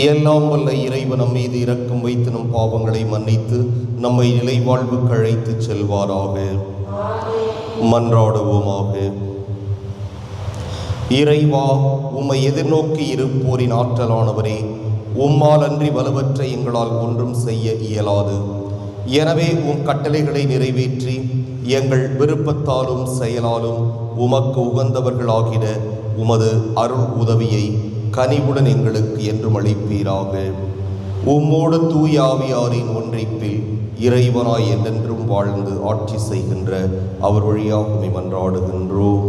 எல்லாம் வல்ல இறைவன் நம் மீது இரக்கம் வைத்து நம் பாவங்களை மன்னித்து நம்மை நிலை வாழ்வுக்கு அழைத்து செல்வாராக. மன்றாடுவோமாக. இறைவா உம்மை எதிர்நோக்கி இருப்போரின் ஆற்றலானவரே உம்மால் அன்றி வலுவற்ற எங்களால் ஒன்றும் செய்ய இயலாது. எனவே உம் கட்டளைகளை நிறைவேற்றி எங்கள் விருப்பத்தாலும் செயலாலும் உமக்கு உகந்தவர்களாகிட உமது அருள் உதவியை கனிவுடன் எங்களுக்கு என்றும் அளிப்பீராக. உம்மோடு தூயாவியாரின் ஒன்றிப்பில் இறைவனாய் என்றென்றும் வாழ்ந்து ஆட்சி செய்கின்ற அவர் வழியாக மன்றாடுகின்றோம்.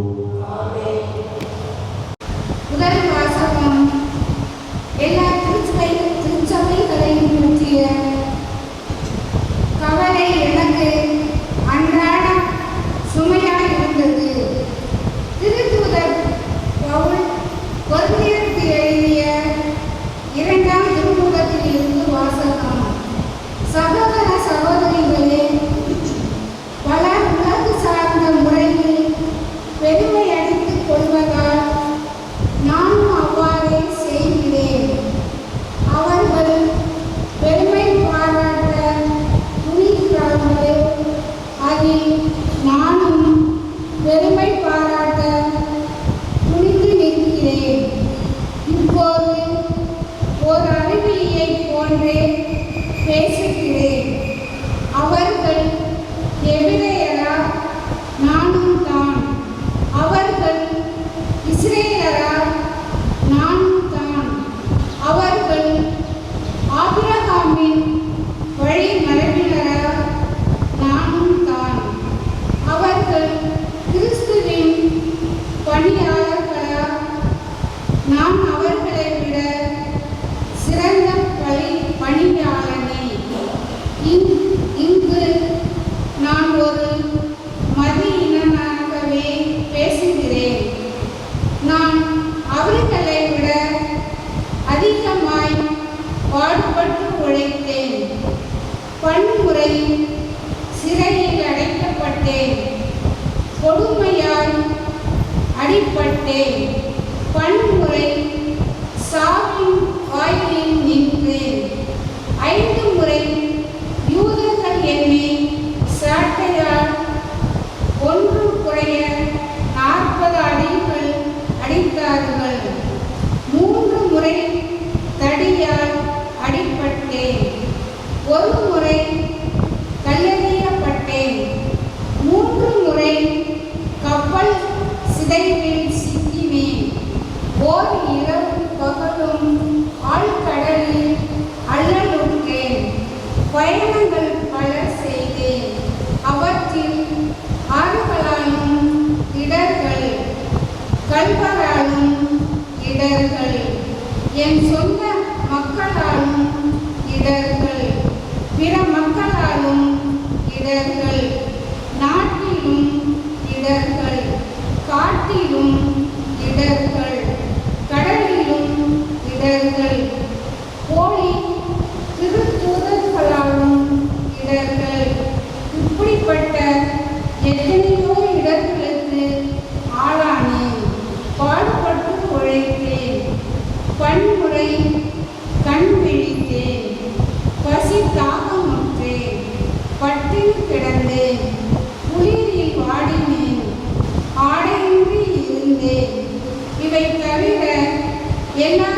என் சொந்த மக்களாலும் இடர்கள் பிற மக்களாலும் இடர்கள் நாட்டிலும் இடர்கள் காட்டிலும் இடர்கள் கடலிலும் இடர்கள் பன்முறை கண் விழித்தேன். பசி தாகமுற்றேன் பட்டில் கிடந்தேன். குளிரில் வாடினேன். ஆடையின்றி இருந்தேன். இவை தவிர எல்லா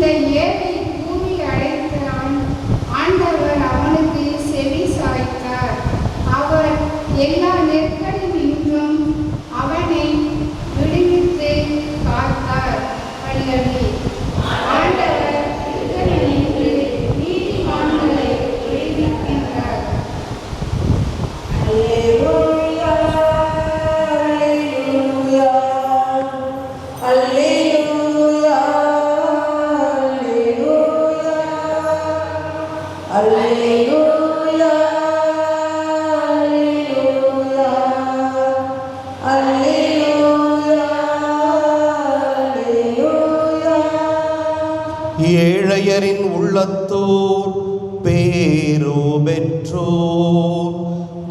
இந்த ஏழை கூவி அழைத்தான் ஆண்டவர் அவனுக்கு செவி சாய்த்தார். அவர் எல்லா இளையரின் உள்ளத்தோர் பேரோ பெற்றோர்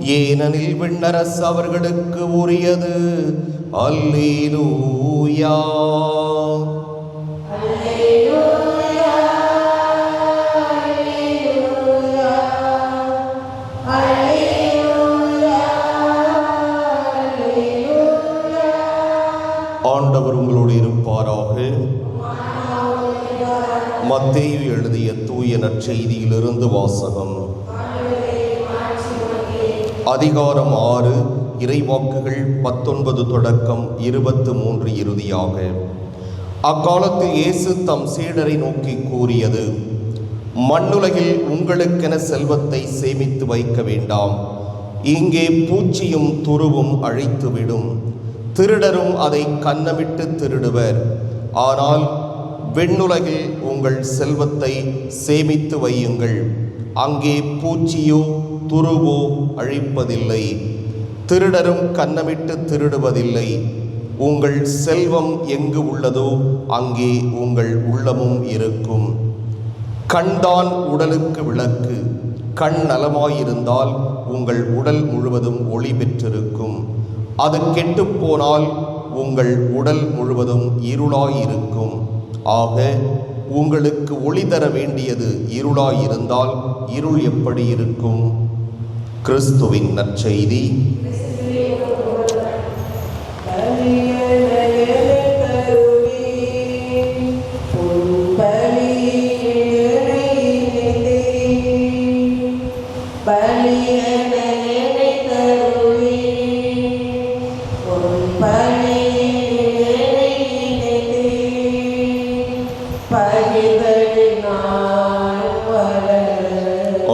ஏனெனில் விண்ணரசு அவர்களுக்கு உரியது. அல்லேலூயா. மத்தேயு எழுதிய தூய நற்செய்தியிலிருந்து வாசகம். அதிகாரம் ஆறு இறைவாக்குகள் பத்தொன்பது தொடக்கம் இருபத்து மூன்று இறுதியாக. அக்காலத்தில் இயேசு தம் சீடரை நோக்கி கூறியது மண்ணுலகில் உங்களுக்கென செல்வத்தை சேமித்து வைக்க வேண்டாம். இங்கே பூச்சியும் துருவும் அழித்துவிடும். திருடரும் அதை கன்னமிட்டு திருடுவர். ஆனால் விண்ணுலகில் உங்கள் செல்வத்தை சேமித்து வையுங்கள். அங்கே பூச்சியோ துருவோ அழிப்பதில்லை. திருடரும் கன்னமிட்டு திருடுவதில்லை. உங்கள் செல்வம் எங்கு உள்ளதோ அங்கே உங்கள் உள்ளமும் இருக்கும். கண்தான் உடலுக்கு விளக்கு. கண் நலமாயிருந்தால் உங்கள் உடல் முழுவதும் ஒளி பெற்றிருக்கும். அது கெட்டுப்போனால் உங்கள் உடல் முழுவதும் இருளாயிருக்கும். ஆக உங்களுக்கு ஒளி தர வேண்டியது இருளாயிருந்தால் இருள் எப்படி இருக்கும்? கிறிஸ்துவின் நற்செய்தி.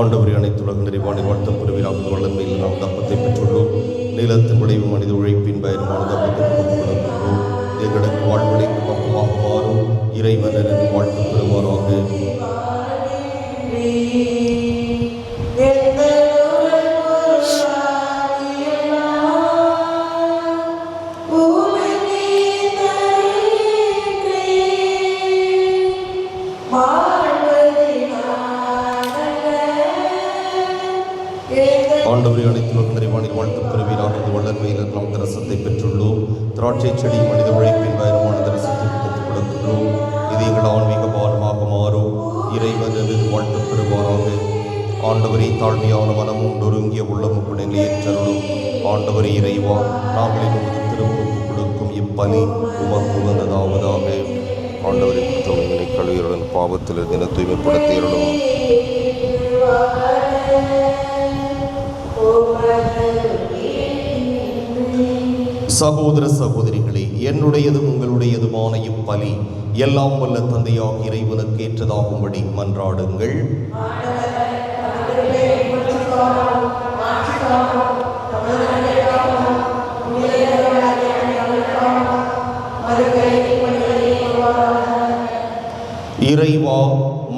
ஆண்டவரை அனைத்துலக நிறைவான வாழ்த்த பெருவிழாக வல்லமையில் நாம் தப்பத்தை பெற்றுள்ளோம். நீளத்தின் விளைவு மனித உழைப்பின் பயணமான தப்பத்தை கொடுக்கிறோம் எங்களுக்கு வாழ்வடைக்கு பக்கமாக மாறும். இறைவன் வாழ்த்து பெறுவாராக ஆண்டவரை தாழ்மையான மனமும் நொறுங்கிய உள்ளமும் குணங்களை ஆண்டவரை இறைவா நாங்கள் நமது திருமுழுக்கு கொடுக்கும் இப்பலி உமக்கு வந்ததாவதாக ஆண்டவரை குற்றமைகளை கழுவியுடன் பாவத்தில் தின தூய்மைப்படுத்தியருளும். சகோதர சகோதரிகளே என்னுடையதும் உங்களுடையதுமான இப்பலி எல்லாம் வல்ல தந்தையாக இறைவனுக்கு ஏற்றதாகும்படி மன்றாடுங்கள். இறைவா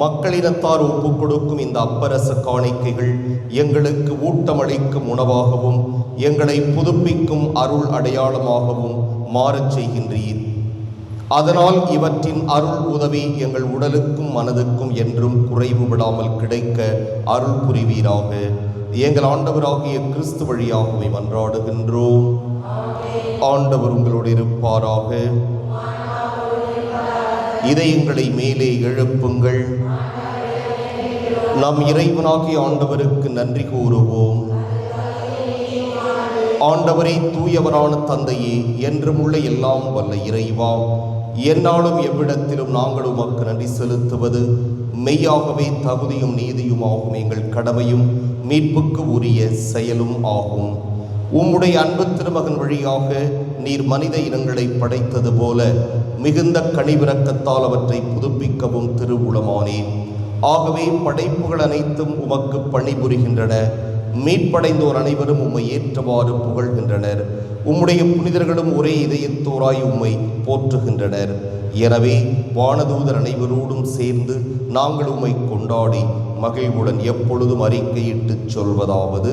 மக்களினத்தார் ஒப்புக் கொடுக்கும் இந்த அப்பரச காணிக்கைகள் எங்களுக்கு ஊட்டமளிக்கும் உணவாகவும் எங்களை புதுப்பிக்கும் அருள் அடையாளமாகவும் மாறச் செய்கின்றீர். அதனால் இவற்றின் அருள் உதவி எங்கள் உடலுக்கும் மனதுக்கும் என்றும் குறைவு விடாமல் கிடைக்க அருள் புரிவீராக. எங்கள் ஆண்டவராகிய கிறிஸ்து வழியாகவே மன்றாடுகின்றோம். ஆண்டவர் உங்களோடு இருப்பாராக. இதயங்களை மேலே எழுப்புங்கள். நம் இறைவனாகிய ஆண்டவருக்கு நன்றி கூறுவோம். ஆண்டவரே தூயவரான தந்தையே என்றும் உள்ள எல்லாம் வல்ல இறைவா. என்னாலும் எவ்விடத்திலும் நாங்கள் உமக்கு நன்றி செலுத்துவது. மெய்யாகவே தகுதியும் நீதியுமாகும் எங்கள் கடமையும். மீட்புக்கு உரிய செயலும் ஆகும். உம்முடைய அன்பு திருமகன் வழியாக நீர் மனித இனங்களை படைத்தது போல மிகுந்த கனிவிறக்கத்தால் அவற்றை புதுப்பிக்கவும் திருவுளமானேன் ஆகவே படைப்புகள் அனைத்தும் உமக்கு பணிபுரிகின்றன. மீட்படைந்தோர் அனைவரும் உம்மை ஏற்றவாறு புகழ்கின்றனர். உம்முடைய புனிதர்களும் ஒரே இதயத்தோராய் உம்மை போற்றுகின்றனர். எனவே வானதூதர் அனைவரோடும் சேர்ந்து நாங்கள் உம்மை கொண்டாடி மகிழ்வுடன் எப்பொழுதும் அறிக்கையிட்டு சொல்வதாவது?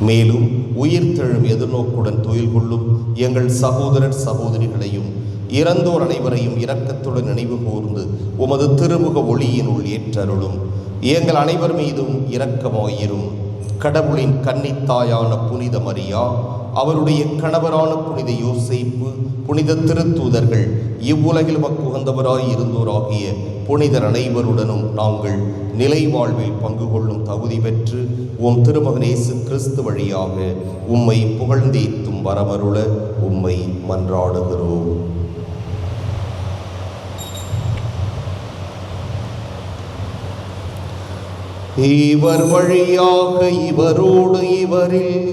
மேலும் உயிர்த்தெழும் எதிர்நோக்குடன் தொழில் கொள்ளும் எங்கள் சகோதரர் சகோதரிகளையும் இறந்தோர் அனைவரையும் இரக்கத்துடன் நினைவு கூர்ந்து உமது திருமுக ஒளியினுள் ஏற்றருளும். எங்கள் அனைவர் மீதும் இரக்கமாயிரும். கடவுளின் கன்னித்தாயான புனித மரியா அவருடைய கணவரான புனித யோசிப்பு புனித திருத்தூதர்கள் இவ்வுலகில் மக்குகந்தவராய் இருந்தோராகிய புனிதர் அனைவருடனும் நாங்கள் நிலை வாழ்வில் பங்கு கொள்ளும் தகுதி பெற்று உம் திருமகனேசு கிறிஸ்து வழியாக உம்மை புகழ்ந்தேத்தும் வரமருள உம்மை மன்றாடுகிறோம். இவர் வழியாக இவரோடு இவரில்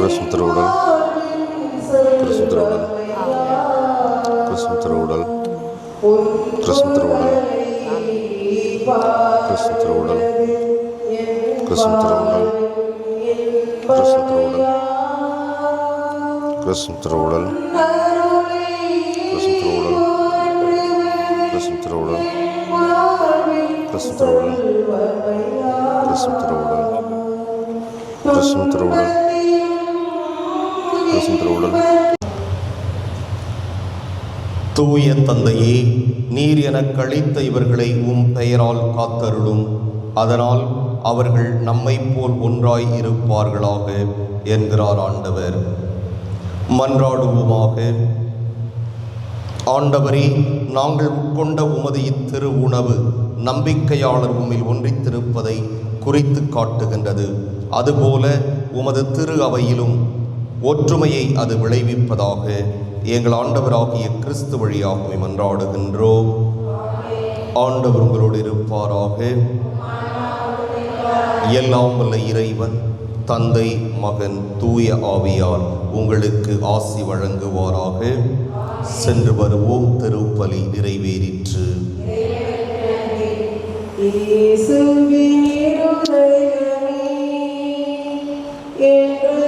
கிறிஸ்து திருவுடல் கிறிஸ்து திருவுடல் கிறிஸ்து திருவுடல் கிறிஸ்து திருவுடல் கிறிஸ்து திருவுடல் கிறிஸ்து திருவுடல் கிறிஸ்து தூய தந்தையே நீர் எனக் கழித்த இவர்களை உம் பெயரால் காத்தருளும். அதனால் அவர்கள் நம்மைப் போல் ஒன்றாய் இருப்பார்களாக என்கிறார் ஆண்டவர். மன்றாடுவோமாக. ஆண்டவரே நாங்கள் உட்கொண்ட உமது இத்திரு உணவு நம்பிக்கையாளர் உம்மில் ஒன்றித்திருப்பதை குறித்து காட்டுகின்றது. அதுபோல உமது திரு அவையிலும் ஒற்றுமையை அது விளைவிப்பதாக எங்கள் ஆண்டவராகிய கிறிஸ்து வழியாகவே மன்றாடுகின்றோம். ஆண்டவர் உங்களோடு இருப்பாராக. எல்லாம் வல்ல இறைவன் தந்தை மகன் தூய ஆவியார் உங்களுக்கு ஆசி வழங்குவாராக. சென்று வருவோம் திருப்பலி நிறைவேறிற்று. இயேசுவின் இருதயமே என்று